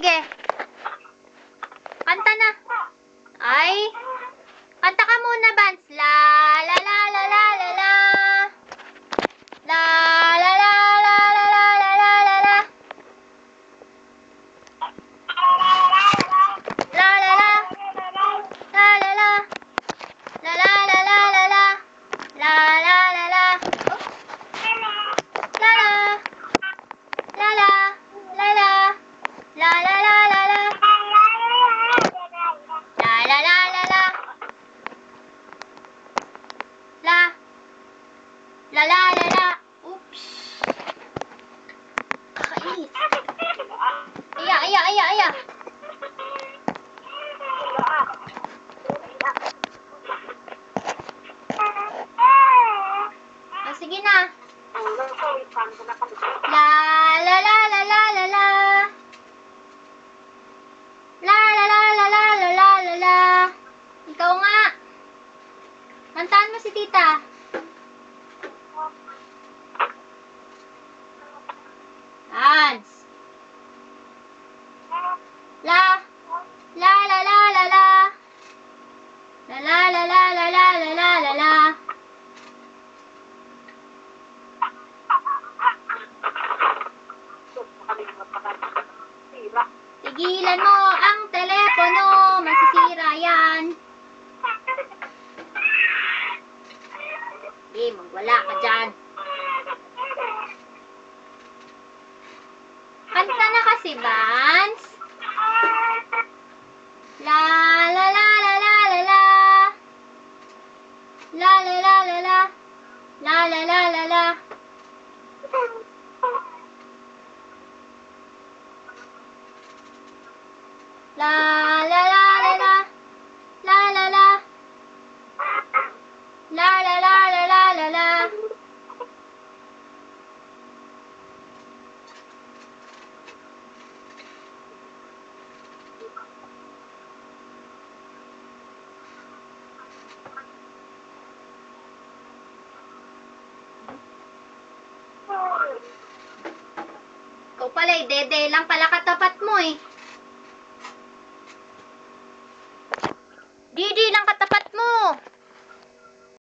Okay. Na. La, la, la, la, la, la, la. La, la, la, la, la, la, la, la, la. Ikaw nga. Kantaan mo si tita. Tigilan mo ang telepono. Masisira yan. Sige, magwala ka dyan. Kanta na kasi, Vance. La la la la la la la. La la la la la. La la la la la. La la la la la. La la la. La la la la la la la. Ikaw pala, eh, dede lang pala katapat mo eh. Didi lang katapat.